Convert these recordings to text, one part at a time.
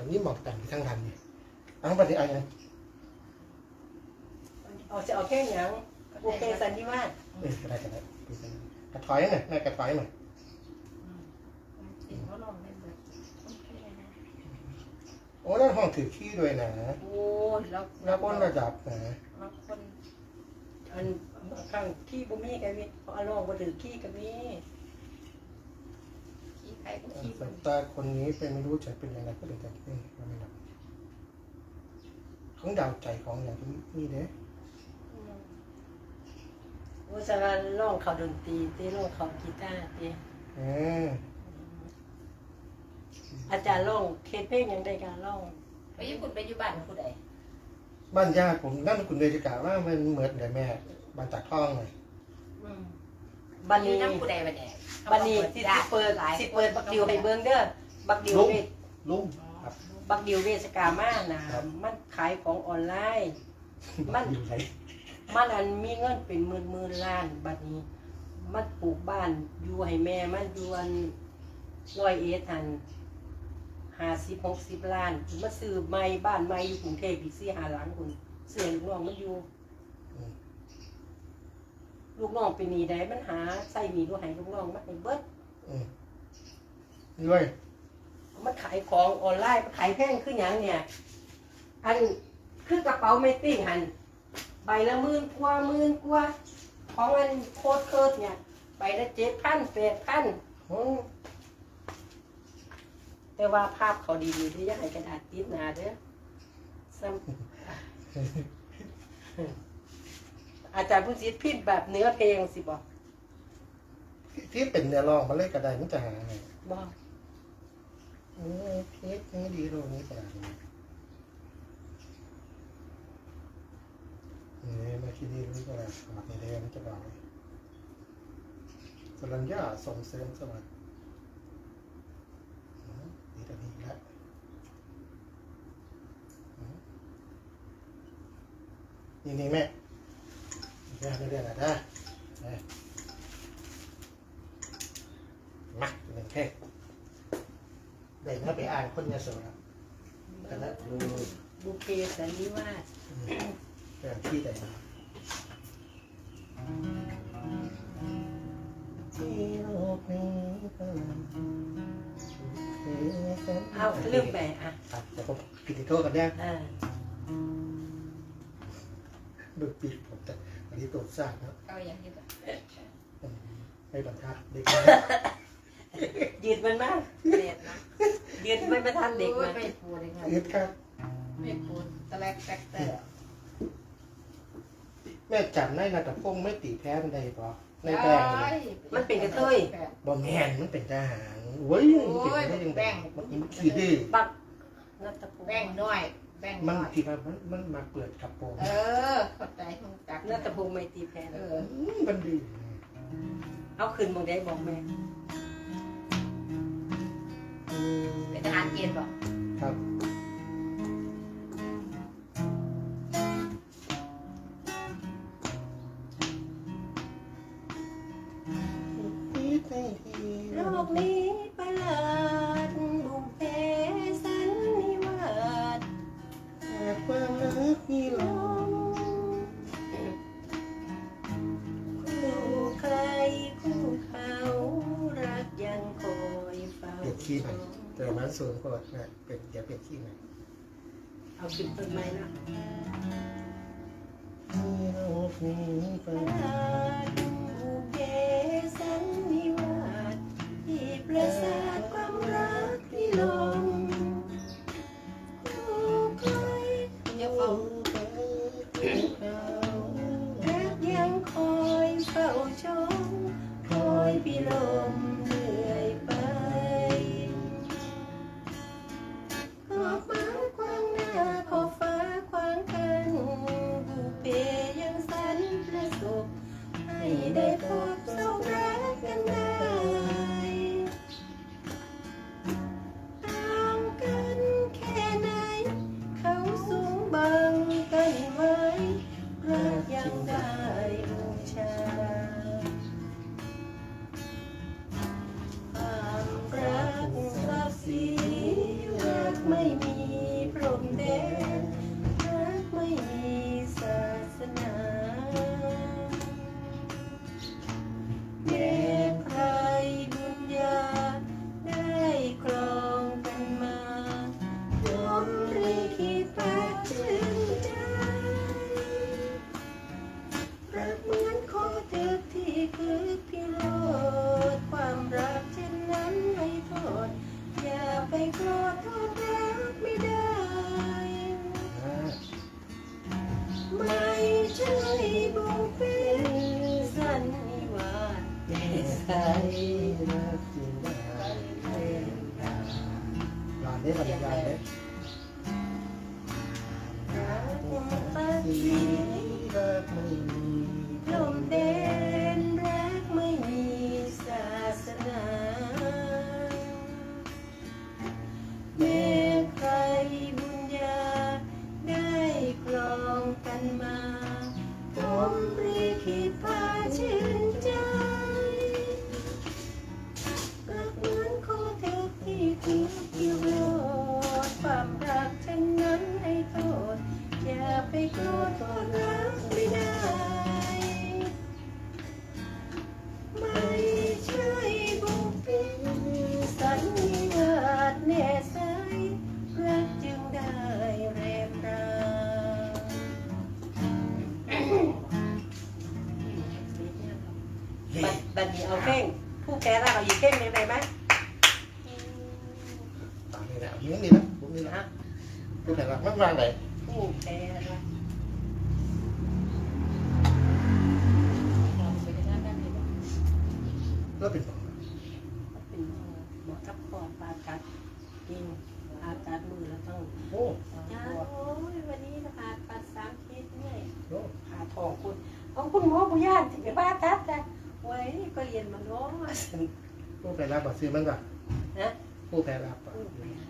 ตอนนี้หมอกต่ำที่ข้างทันนี่เอังปฏิอันยังเอาจะเอาแค่หยังโอเคสันนิวาสเออกระไรกระไรกระถอยหน่อยแม่กระถอยหน่อยเห็นว่าลองได้เบิดโอเคนะโอ้แล้วห้องถือขี้ด้วยนะโอ้ยแล้วแล้วบนระดับนะแล้วคนอันข้างขี้บ่มีกันมีเอาลองบ่ถือขี้กันมีขี้ใครก็ขี้ สายตาคนนี้เป็นไม่รู้จะเป็นยังไงก็เลยจะเอ๊ะไม่รับของดาวใจของอย่างที่นี่เด้ว่าจะว่าร้องเขาดนตรีตีร้องเขากีตาร์ตีเอออาจารย์ร้องเคสเพลงยังได้การร้องไปญี่ปุ่นไปอยู่บ้านผู้ใดบ้านญาติผมนั่นคุณเดชกาว่ามันเหมือนแต่แม่บ้านตากท้องเลยบันนี้น้ำผู้ใดบัดนี้ บันนี้สิสิเปิดสิเปิดบักดิวให้เบิ่งเด้อบักดิวลุงเวทลุงครับบักดิวเวสกามานะครับมันขายของออนไลน์ มันอยู่ไหนมันอันมีเงินเป็นหมื่นหมื่นล้านบัดนี้ มันปลูกบ้านอยู่ให้แม่มันอยู่อันร้อยเอ็ดอันห้าสิบหกสิบล้านมาซื้อใหม่บ้านใหม่อยู่กรุงเทพอีกสี่ห้าหลังคุณเสียลูกน้องมันอยู่อืม ลูกน้องเป็นหนี้ใดมันหาใส่หนี้ด้วยให้ลูกน้องมันให้เบิดอืมด้วยมันขายของออนไลน์มันขายแพงขึ้นอหย่างเนี่ยอันคือกระเป๋าเมตติ้งหันใบละหมื่นกว่าหมื่นกว่าของอันโคตรเคิร์ดเนี่ยใบละเจ็ดพันแปดพันโอ้แต่ว่าภาพเขาดีๆที่อยากให้กระดาษติดหนาเด้อซ้ำ อาจารย์ผู้ศิษย์พิมพ์แบบเนื้อเพลงสิบอกที่เป็นเนื้อรองมาเลยกระไดมันจะหาไงบอกโอ้เพชรนี่ดีโรงนี้ขนาดนี้นี่มาที่นี่รู้ก็แล้วสมัครในเรียนจะบอกสรัญญาส่งเสริมสมัครอืมดีแต่นี้แล้วอืมนี่นี่แม่เรีย นเรียนอะไรได้ได้มาหนึ่งเท่เด็กมาไปอ่านคนยาสูบแต่ละดูบุพเพสันนิวาสแต่ที่ใดมาที่โลกนี้ก็เอาเรื่องแปลอะครับเดี๋ยวผมปิดที่โทษกันแน่อ่าบึกปิดผมแต่ อันนี้ตัวสร้างนะเก้าอย่างนี้แบบไม่บังคับเด็กยืดมันมากเด็ดนะยืดไม่ไปทันเด็กโอ้มัยนไม่พูดเลยค่ะยึดครับไม่พูดตะแลกแตกแต่แม่จำได้นะแต่พงไม่ตีแพ้มันได้ปะในแบงค์เนี่ยมันเป็นกระเทยบอแมนมันเป็นทหารเว้ยมันเป็นได้ยังไงมันขี้ดื้อบักนัตพงศ์แบ่งน้อย แบ่งมันน้อยที่ว่ามันมันมาเปิดกระโปรงเออเข้าใจมึงจักนัตพงศ์ไม่ตีแพนเออมมันดื้อเอาคืนมองได้บอกแม่เป็นทหารเกณฑ์บ่ครับ ขี้ใหม่แต่มันสูงกว่านะเป็นเดี๋ยวเปลี่ยนขี้ใหม่เอาขึ้นต้นไม้นะมี นั้นให้โทษ อย่าไปโกรธโทษรักไม่ได้ ไม่ใช่บุพเพสันนิวาสแน่ใสรักจึงได้แรมราบัดบัดนี้เอาเพ่งผู้แพ้เราเอาอีกเพ่งหนึ่งได้ไหม ตามนี่แหละยิงนี่นะบุ้งนี่นะ นะ ดูไหนละมากมากไหนผู้แพ้เราเราไปได้ด้านนี้บ่แล้วเป็นของเป็นหมอทับคอปากัดกินอาการมือแล้วต้องโอ้จ้าโอ้ยวันนี้ผ่าตัดสามเคสเนี่ยโอ้ผ่าทองคุณเอาคุณหมอผู้ย่านถึงไปบ้าตัดนะไว้ก็เรียนมาเนาะผู้แพ้รับบ่ซื้อมันก่อนนะผู้แพ้รับบ่ ผู้แพ้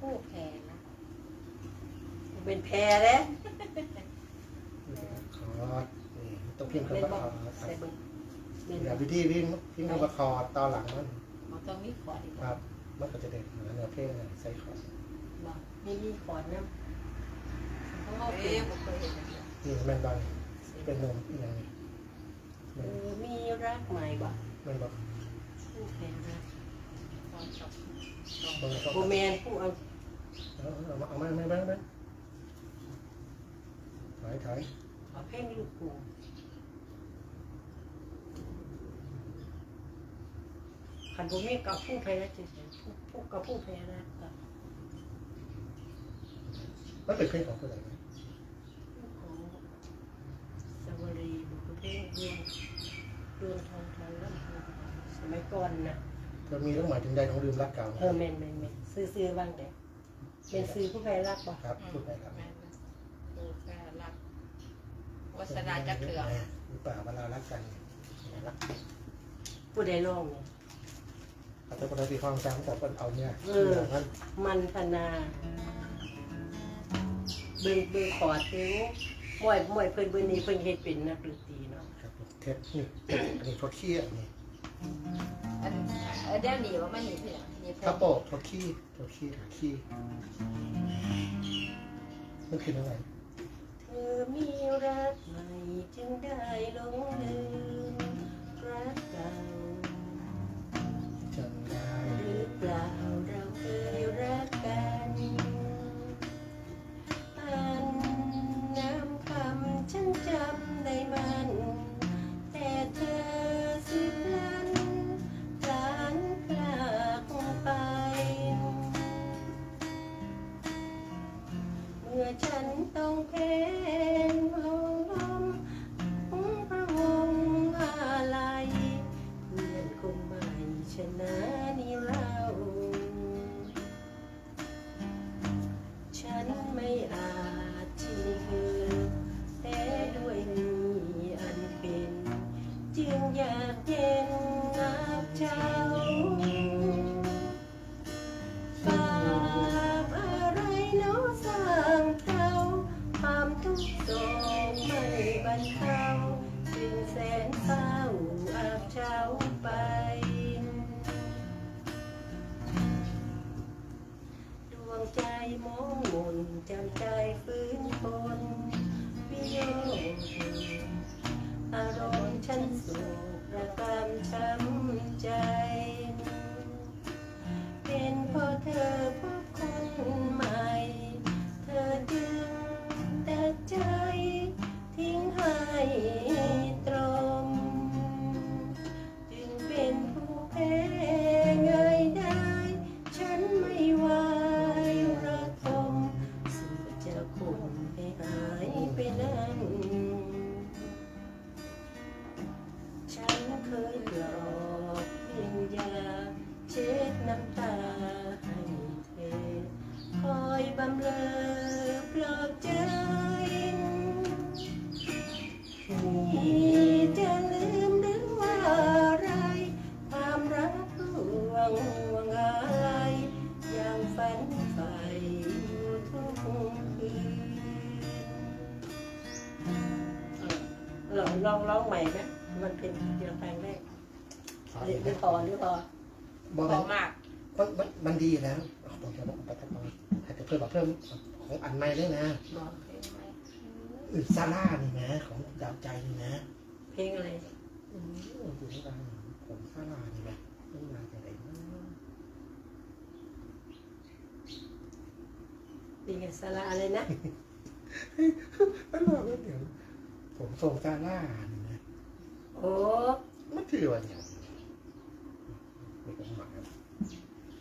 ผู้แพ้นะ เป็นแพ้เลยคอร์ดนี่ต้องพิมพ์เล่คำนว่าบคออลร์ดใส่เบิ้งเล่นอย่าวิธีพิมพ์พิมพ์คำว่าคอร์ดตอนหลังมันมันต้องมีขอดีกคว่ารับ มันก็จะเด็ดเหมือนเนื้อเพลงใส่คอร์ดบอกนี่มีขอนนะเพราะว่าเอ๊ะผมเคยเห็นแบบนี้นี่แม่นบางเป็นนมอีกอย่างนี้เออมีรักใหม่บ่แม่นบอกผู้แพ้รักตอนจบบางก็โบแมนผู้เอาเอาเอามาเอามาไม่บ้างไหมถ อยถอยเอาเพลงลูกกูขันโบมีกับผู้แพ้จริงๆผู้ผู้กับผู้แพ้รักกับมันเป็นเพลงของคนไหนไหมของสวรีบุคเพลงดวงดวงทองทองลำพูสมัยก่อนนะก็มีต้องหมายถึงใดของลืมรักเก่าเออแมนแมนแมนซื้อซื้อบ้างเด็กเป็นซื้อผู้แพ้รักบ่ครับพูดไปครับ แม่นนะผู้แพ้รัก วัสนาจะเถื่อนหรือเปล่าเวลารักกันรักผู้ใดร้องเนี่ยอาจจะปกติความจำแต่คนเอาเนี่ยเออมันมันธนาเบิ่งเบิ่งขอดเด้งมวยมวยเพิ่นเบิ่นนี้เพิ่นเฮ็ดเป็นนักดนตรีเนาะครับเทปนี่อันนี้ทดขี้อันนี้อันเออเดี๋ยวหนีว่าไม่หนีเพื่อนหนีเพื่ข้าอนโปะทดขี้ทดขี้ทดขี้มันคืออะไรเธอ มีรักใหม่จึงได้หลงลืมรักเก่าจำได้ ลองร้องใหม่ไหมมันเป็นเดียวแปลงแรกขอหเอรืองหรือนะพอหรือพอบอกพมัอนมากมันมันมันดีแล้วบอกจะบอกไปทำไมแต่เพิ่มบอกเพิ่มของอันใหม่ด้วยนะบอกเพลงไหมอือซาร่านี่นะ ของดาวใจนี่นะ เพลงอะไรอืมอยู่ที่บ้านผมซาร่านี่นะต้องมาจากไหนนะดีกันสาระอะไรนะไม่บอกว่าเดี๋ยว ผมส่งซาร่านี่นะโอ้มันถือว่าอย่างไม่ต้องหมาย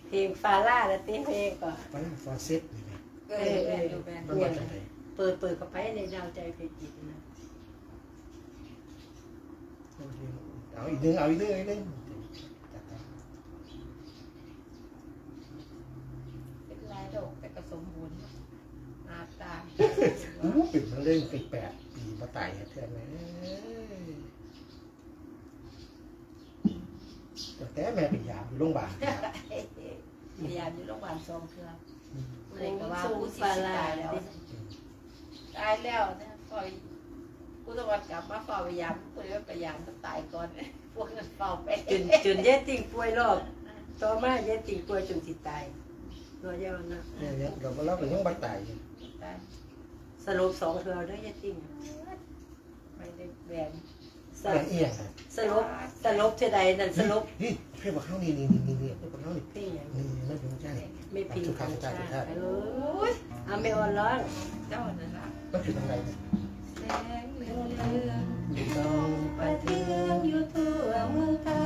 เพลงฟาร่าแล้วเต้นเพลงก่อนซาร่าฟอร์เซ็ตนี่นะเออแบนอยู่แบนมันมาจากไหนเปิดเปิดเข้าไปในดาวใจเพลงจิตนะเอาอีกนึงเอาอีกนึงเอาอีกนึงจัดไปเป็นลายดอกแต่ก็สมบูรณ์อาตาม อู้ปิดมันเล่นปิดแปดปีมาไต่เท่านั้นแต่แต่แม่เป็นยามอยู่โรงพยาบาลพยายามอยู่โรงพยาบาลสองเครือเพเลลยงก็ว่าสู้ผู้สิฟาตาร่ายแล้วดิตายแล้วเนี่ยคอยกูต้องวันกลับมาเฝ้าพยายามกูจะพยายามจะตายก่อนพวกนั้นเฝ้าไปจนจนเย็ดติ่งป่วยรอบต่อมาเย็ดติ่งป่วยจนสิตายตัวยาวนะเนี่ยเนี่ยเราเราเป็นยังบัตไต่ตาย สรุปสองเทือเด้วยเย็ดติ่งไม่ได้แบนสแม่รุปเอียงสรุปสรุปเท่าใดนั่นสรุปนี่เพื่อนบอกเขานี่นี่นี่นี่นี่เพื่อนบอกเขานี่เพลงอย่างนี่ไม่เป็นใช่ไม่พิงทุกกัข้านทุกข้าชาทุกข้าเออเอาไม่อ่อนร้อนเจ้านั่นละมันคือทางไหนแสงเหลืองเหลืองอยู่ตรงประเทืองอยู่ทั่วเมืองไทย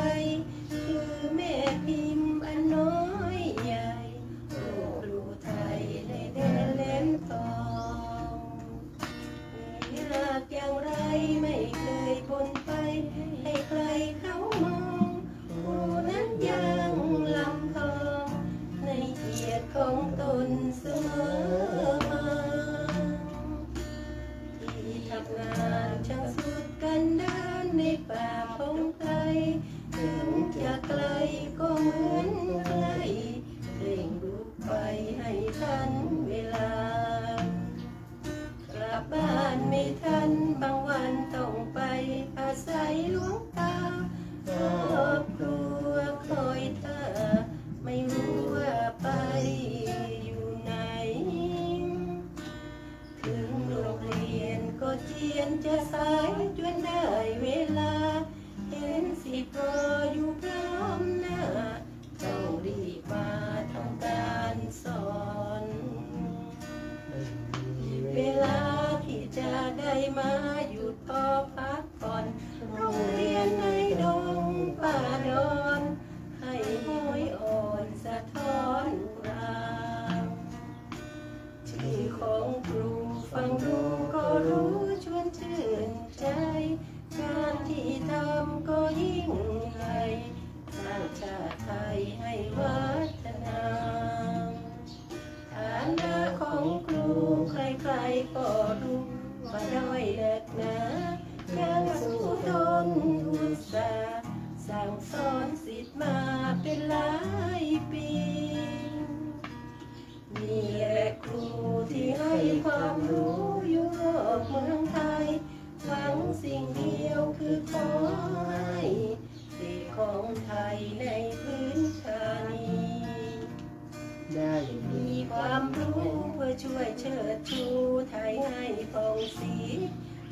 ช่วยเชิดชูไทยให้ฟองสี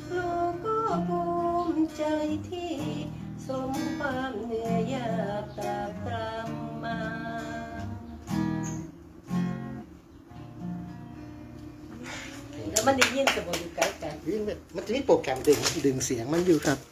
ครูก็ภูมิใจที่สมความเหนื่อยยากตากตรำมาแล้วมันได้ยินสมบูรณ์ใกล้กันมันจะมีโปรแกรมดึงดึงเสียงมันอยู่ครับช่วยแล้วก็